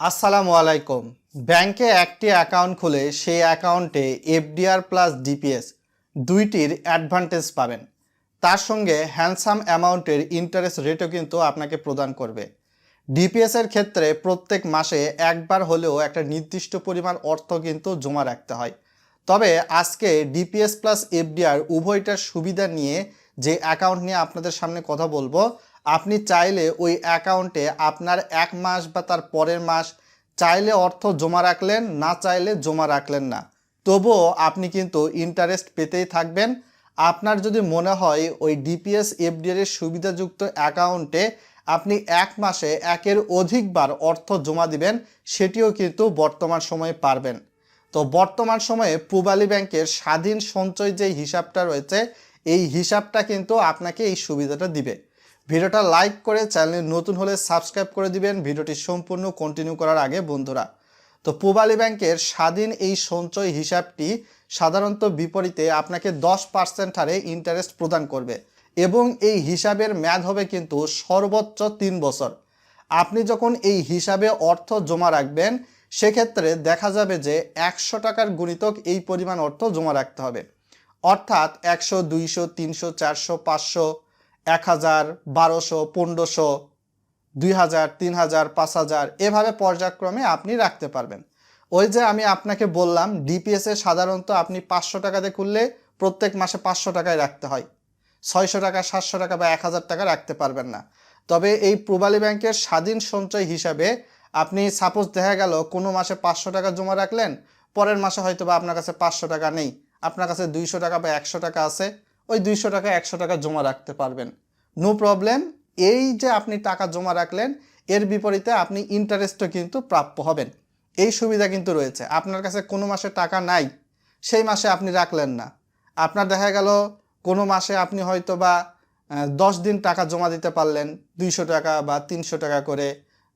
আসসালামু আলাইকুম। ব্যাংকে একটি অ্যাকাউন্ট খুলে সেই অ্যাকাউন্টে এফডিআর প্লাস ডিপিএস দুইটির অ্যাডভান্টেজ পাবেন। তার সঙ্গে হ্যান্ডসাম অ্যামাউন্টের ইন্টারেস্ট রেটও কিন্তু আপনাকে প্রদান করবে। ডিপিএস এর ক্ষেত্রে প্রত্যেক মাসে একবার হলেও একটা নির্দিষ্ট পরিমাণ অর্থ কিন্তু জমা রাখতে হয়। তবে আজকে ডিপিএস প্লাস এফডিআর উভয়টার সুবিধা নিয়ে যে অ্যাকাউন্ট নিয়ে আপনাদের সামনে কথা বলব আপনি চাইলে ওই অ্যাকাউন্টে আপনার এক মাস বা তার পরের মাস চাইলে অর্থ জমা রাখলেন, না চাইলে জমা রাখলেন না। তবুও আপনি কিন্তু ইন্টারেস্ট পেতেই থাকবেন। আপনার যদি মনে হয় ওই ডিপিএস এফডিআর এর সুবিধাযুক্ত অ্যাকাউন্টে আপনি এক মাসে একের অধিকবার অর্থ জমা দিবেন, সেটিও কিন্তু বর্তমান সময়ে পারবেন। তো বর্তমান সময়ে পূবালী ব্যাংকের স্বাধীন সঞ্চয় যে হিসাবটা রয়েছে, এই হিসাবটা কিন্তু আপনাকে এই সুবিধাটা দিবে। ভিডিওটা লাইক করে চ্যানেল নতুন হলে সাবস্ক্রাইব করে দিবেন। ভিডিওটি সম্পূর্ণ কন্টিনিউ করার আগে বন্ধুরা, তো পূবালী ব্যাংকের স্বাধীন এই সঞ্চয় হিসাবটি সাধারণত বিপরীতে আপনাকে দশ পার্সেন্ট হারে ইন্টারেস্ট প্রদান করবে এবং এই হিসাবের ম্যাদ হবে কিন্তু সর্বোচ্চ তিন বছর। আপনি যখন এই হিসাবে অর্থ জমা রাখবেন, সেক্ষেত্রে দেখা যাবে যে একশো টাকার গুণিতক এই পরিমাণ অর্থ জমা রাখতে হবে। অর্থাৎ একশো, দুইশো, তিনশো, চারশো, পাঁচশো এক হাজার, বারোশো, পনেরোশো, দুই হাজার, তিন হাজার, পাঁচ হাজার, এভাবে পর্যায়ক্রমে আপনি রাখতে পারবেন। ওই যে আমি আপনাকে বললাম ডিপিএসে সাধারণত আপনি পাঁচশো টাকাতে খুললে প্রত্যেক মাসে পাঁচশো টাকায় রাখতে হয়। ছয়শো টাকা, সাতশো টাকা বা এক হাজার টাকা রাখতে পারবেন না। তবে এই প্রবালী ব্যাংকের স্বাধীন সঞ্চয় হিসাবে আপনি সাপোজ দেখা গেল কোনো মাসে পাঁচশো টাকা জমা রাখলেন, পরের মাসে হয়তো বা আপনার কাছে পাঁচশো টাকা নেই। আপনার কাছে দুইশো টাকা বা একশো টাকা আছে। ওই দুইশো টাকা, একশো টাকা জমা রাখতে পারবেন। নো প্রবলেম এই যে আপনি টাকা জমা রাখলেন, এর বিপরীতে আপনি ইন্টারেস্টও কিন্তু প্রাপ্য হবেন। এই সুবিধা কিন্তু রয়েছে। আপনার কাছে কোনো মাসে টাকা নাই, সেই মাসে আপনি রাখলেন না। আপনার দেখা গেল, কোনো মাসে আপনি হয়তো বা দশ দিন টাকা জমা দিতে পারলেন, দুইশো টাকা বা তিনশো টাকা করে,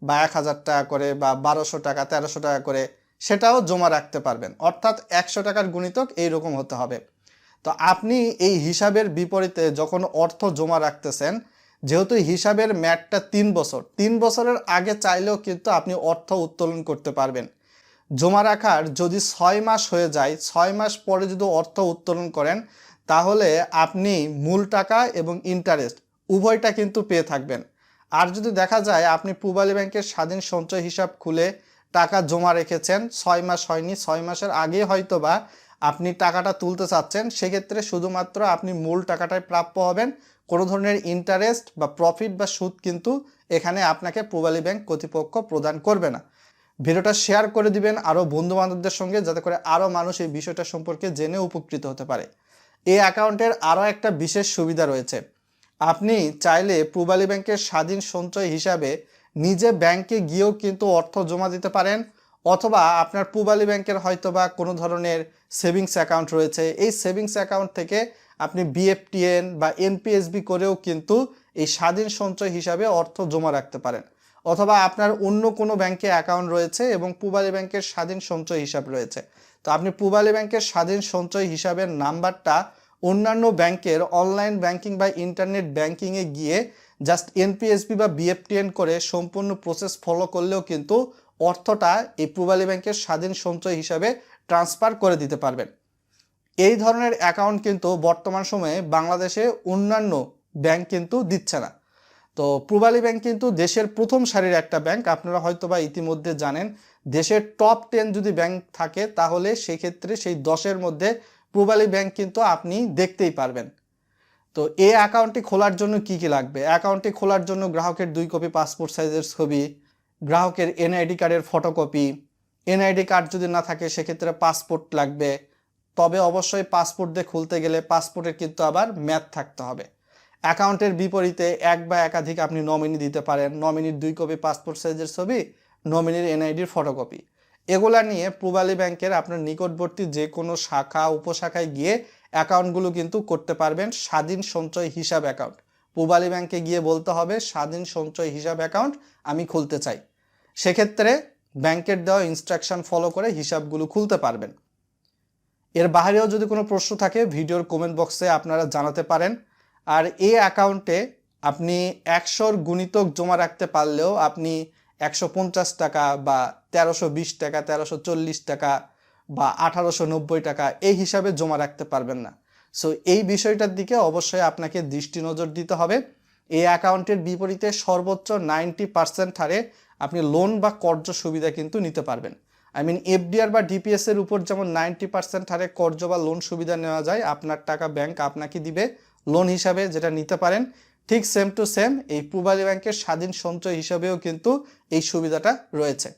বা এক হাজার টাকা করে, বা বারোশো টাকা, তেরোশো টাকা করে, সেটাও জমা রাখতে পারবেন। অর্থাৎ একশো টাকার গুণিতক এইরকম হতে হবে। তো আপনি এই হিসাবের বিপরীতে যখন অর্থ জমা রাখতেছেন, যেহেতু হিসাবের ম্যাটটা তিন বছর, তিন বছরের আগে চাইলেও কিন্তু আপনি অর্থ উত্তোলন করতে পারবেন। জমা রাখার যদি ছয় মাস হয়ে যায়, ছয় মাস পরে যদি অর্থ উত্তোলন করেন, তাহলে আপনি মূল টাকা এবং ইন্টারেস্ট উভয়টা কিন্তু পেয়ে থাকবেন। আর যদি দেখা যায় আপনি পূবালী ব্যাংকের স্বাধীন সঞ্চয় হিসাব খুলে টাকা জমা রেখেছেন, ছয় মাস হয়নি, ছয় মাসের আগে হয়তো বা আপনি টাকাটা তুলতে চাচ্ছেন, সেক্ষেত্রে শুধুমাত্র আপনি মূল টাকাটাই প্রাপ্য হবেন। কোনো ধরনের ইন্টারেস্ট বা প্রফিট বা সুদ কিন্তু এখানে আপনাকে পূবালী ব্যাংক কর্তৃপক্ষ প্রদান করবে না। ভিডিওটা শেয়ার করে দিবেন আরও বন্ধু বান্ধবদের সঙ্গে, যাতে করে আরও মানুষ এই বিষয়টা সম্পর্কে জেনে উপকৃত হতে পারে। এই অ্যাকাউন্টের আরও একটা বিশেষ সুবিধা রয়েছে। আপনি চাইলে পূবালী ব্যাংকের স্বাধীন সঞ্চয় হিসাবে নিজে ব্যাংকে গিয়েও কিন্তু অর্থ জমা দিতে পারেন। অথবা আপনার পূবালী ব্যাংকের হয়তো বা কোনো ধরনের সেভিংস অ্যাকাউন্ট রয়েছে, এই সেভিংস অ্যাকাউন্ট থেকে আপনি বিএফটিএন বা এনপিএসবি করেও কিন্তু এই স্বাধীন সঞ্চয় হিসাবে অর্থ জমা রাখতে পারেন। অথবা আপনার অন্য কোনো ব্যাংকে অ্যাকাউন্ট রয়েছে এবং পূবালী ব্যাংকের স্বাধীন সঞ্চয় হিসাব রয়েছে। তো আপনি পূবালী ব্যাংকের স্বাধীন সঞ্চয় হিসাবের নাম্বারটা অন্যান্য ব্যাংকের অনলাইন ব্যাংকিং বা ইন্টারনেট ব্যাংকিংয়ে গিয়ে জাস্ট এনপিএসবি বা বিএফটিএন করে সম্পূর্ণ প্রসেস ফলো করলেও কিন্তু অর্থটা এই পূবালী ব্যাংকের স্বাধীন সঞ্চয় হিসাবে ট্রান্সফার করে দিতে পারবেন। এই ধরনের অ্যাকাউন্ট কিন্তু বর্তমান সময়ে বাংলাদেশে অন্যান্য ব্যাংক কিন্তু দিচ্ছে না। তো পূবালী ব্যাংক কিন্তু দেশের প্রথম সারির একটা ব্যাংক, আপনারা হয়তো বা ইতিমধ্যে জানেন। দেশের টপ টেন যদি ব্যাংক থাকে, তাহলে সেক্ষেত্রে সেই দশের মধ্যে পূবালী ব্যাংক কিন্তু আপনি দেখতেই পারবেন। তো এই অ্যাকাউন্টটি খোলার জন্য কি কি লাগবে? অ্যাকাউন্টটি খোলার জন্য গ্রাহকের দুই কপি পাসপোর্ট সাইজের ছবি গ্রাহকের এনআইডি কার্ডের ফটোকপি এনআইডি কার্ড যদি না থাকে, সেক্ষেত্রে পাসপোর্ট লাগবে। তবে অবশ্যই পাসপোর্ট দিয়ে খুলতে গেলে পাসপোর্টের কিন্তু আবার ম্যাথ থাকতে হবে। অ্যাকাউন্টের বিপরীতে এক বা একাধিক আপনি নমিনি দিতে পারেন। নমিনির দুই কপি পাসপোর্ট সাইজের ছবি নমিনির এনআইডির ফটোকপি এগুলা নিয়ে পূবালী ব্যাংকের আপনার নিকটবর্তী যে কোনো শাখা, উপশাখায় গিয়ে অ্যাকাউন্টগুলো কিন্তু করতে পারবেন। স্বাধীন সঞ্চয় হিসাব অ্যাকাউন্ট পূবালী ব্যাংকে গিয়ে বলতে হবে, স্বাধীন সঞ্চয় হিসাব অ্যাকাউন্ট আমি খুলতে চাই। সেক্ষেত্রে ব্যাংকের দেওয়া ইনস্ট্রাকশন ফলো করে হিসাবগুলো খুলতে পারবেন। এর বাইরেও যদি কোনো প্রশ্ন থাকে, ভিডিওর কমেন্ট বক্সে আপনারা জানাতে পারেন। আর এই অ্যাকাউন্টে আপনি একশোর গুণিতক জমা রাখতে পারলেও আপনি একশো পঞ্চাশ টাকা বা তেরোশো বিশ টাকা, তেরোশো চল্লিশ টাকা বা আঠারোশো নব্বই টাকা এই হিসাবে জমা রাখতে পারবেন না। সো এই বিষয়টার দিকে অবশ্যই আপনাকে দৃষ্টি নজর দিতে হবে। এই অ্যাকাউন্টের বিপরীতে সর্বোচ্চ নাইনটি পার্সেন্ট হারে আপনি লোন বা কর্জ সুবিধা কিন্তু নিতে পারবেন। আই মিন এফডিআর বা ডিপিএসের উপর যেমন নাইনটি পার্সেন্ট হারে কর্জ বা লোন সুবিধা নেওয়া যায়, আপনার টাকা ব্যাংক আপনাকে দিবে লোন হিসাবে যেটা নিতে পারেন। ঠিক সেম টু সেম এই পূবালী ব্যাংকের স্বাধীন সঞ্চয় হিসাবেও কিন্তু এই সুবিধাটা রয়েছে।